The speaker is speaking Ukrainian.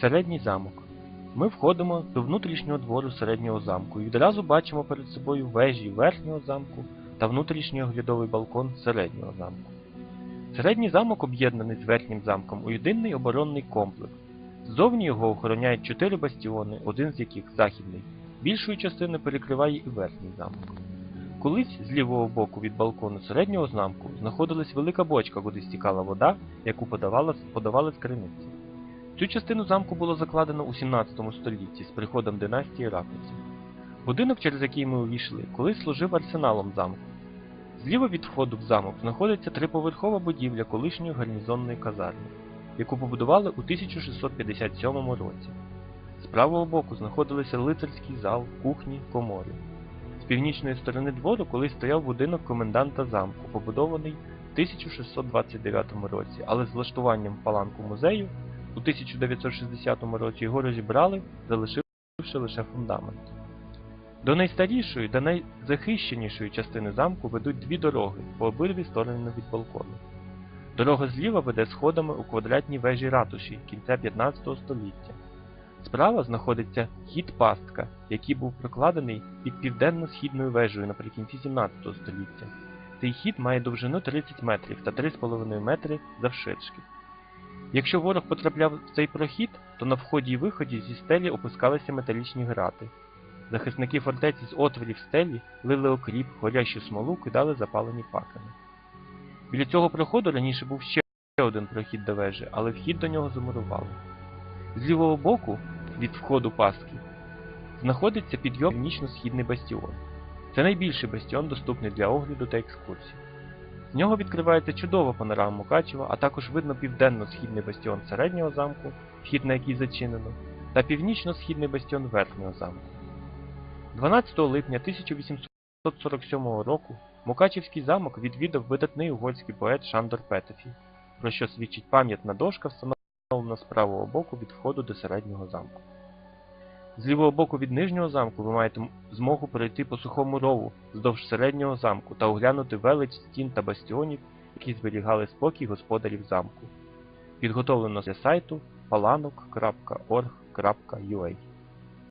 Середній замок. Ми входимо до внутрішнього двору середнього замку і відразу бачимо перед собою вежі верхнього замку та внутрішній оглядовий балкон середнього замку. Середній замок об'єднаний з верхнім замком у єдиний оборонний комплекс. Ззовні його охороняють чотири бастіони, один з яких західний. Більшою частиною перекриває і верхній замок. Колись з лівого боку від балкону середнього замку знаходилась велика бочка, куди стікала вода, яку подавали з криниці. Цю частину замку було закладено у 17 столітті з приходом династії Рапиців. Будинок, через який ми увійшли, колись служив арсеналом замку. Зліва від входу в замок знаходиться триповерхова будівля колишньої гарнізонної казарми, яку побудували у 1657 році. З правого боку знаходилися лицарський зал, кухні, комори. З північної сторони двору колись стояв будинок коменданта замку, побудований в 1629 році, але з влаштуванням паланку музею у 1960 році його розібрали, залишивши лише фундамент. До найстарішої та найзахищенішої частини замку ведуть дві дороги по обидві сторони від балкону. Дорога зліва веде сходами у квадратній вежі ратуші кінця 15 століття. Справа знаходиться хід пастка, який був прокладений під південно-східною вежею наприкінці 17 століття. Цей хід має довжину 30 метрів та 3,5 метри завширшки. Якщо ворог потрапляв в цей прохід, то на вході і виході зі стелі опускалися металічні грати. Захисники фортеці з отворів стелі лили окріп, горящу смолу, кидали запалені пакани. Біля цього проходу раніше був ще один прохід до вежі, але вхід до нього замурували. З лівого боку, від входу пастки, знаходиться підйом північно-східний бастіон. Це найбільший бастіон, доступний для огляду та екскурсій. З нього відкривається чудова панорама Мукачева, а також видно південно-східний бастіон середнього замку, вхід на який зачинено, та північно-східний бастіон верхнього замку. 12 липня 1847 року Мукачівський замок відвідав видатний угорський поет Шандор Петефій, про що свідчить пам'ятна дошка, встановлена з правого боку від входу до середнього замку. З лівого боку від нижнього замку ви маєте змогу перейти по сухому рову вздовж середнього замку та оглянути велич стін та бастіонів, які зберігали спокій господарів замку. Підготовлено для сайту palanok.org.ua